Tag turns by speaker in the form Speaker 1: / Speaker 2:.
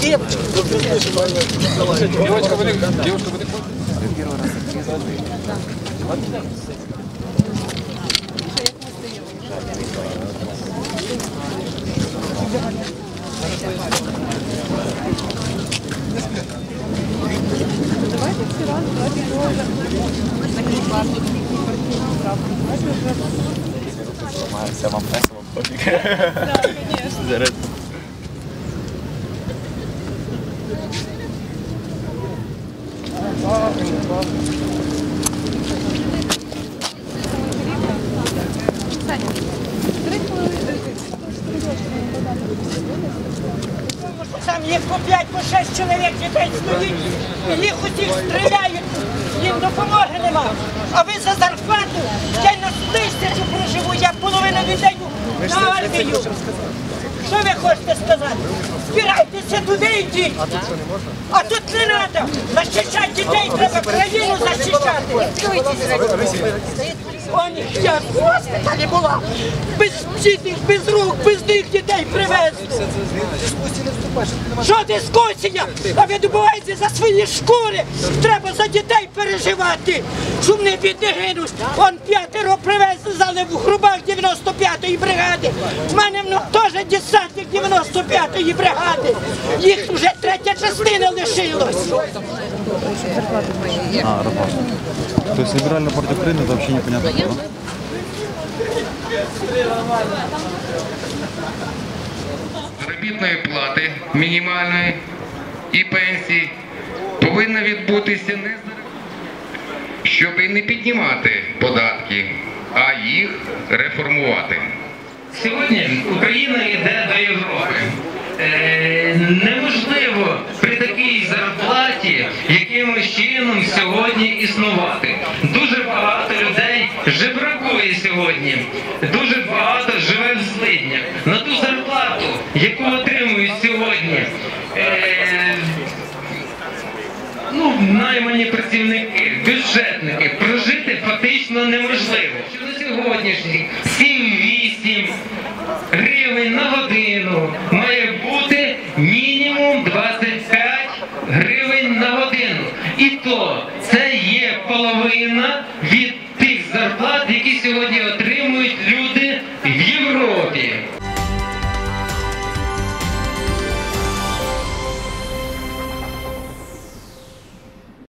Speaker 1: Девочка, вы девушка, вы
Speaker 2: Це вам весело Зараз.
Speaker 3: Там їх по 5 по 6 чоловік дітей стоїть, їх усіх стріляють, їм допомоги нема. А ви за зарплату, я на тисячу проживу, я половину віддаю на армію. Що ви хочете сказати? Збирайтеся туди йдіть. А тут що не треба. Захищати дітей треба країну захищати. Он я в госпіталі була. Без дітей, без рук, без них дітей привезли. Що дискусія? А ви добуваєте за свої шкури. Треба за дітей переживати, щоб вони бідні гинуть. Он п'ятеро привезли зали в грубах 95-ї бригади. В мене ну, теж десантник 95-ї бригади. Їх вже третя частина лишилась.
Speaker 4: А, Рафа. То есть либеральная партия Украины непонятно?
Speaker 5: Заробітної плати мінімальної і пенсії повинна відбутися не щоб і не піднімати податки, а їх реформувати.
Speaker 6: Сьогодні Україна йде до Європи. Е, неможливо при такій зарплаті якимось чином сьогодні існувати. Дуже жебракує сьогодні, дуже багато живе в злиднях. На ту зарплату, яку отримують сьогодні. Е, ну, наймані працівники, бюджетники, прожити фактично неможливо. Що на сьогоднішній 7-8 гривень на годину має бути мінімум 25 гривень на годину. І то це є половина від зарплат, які сьогодні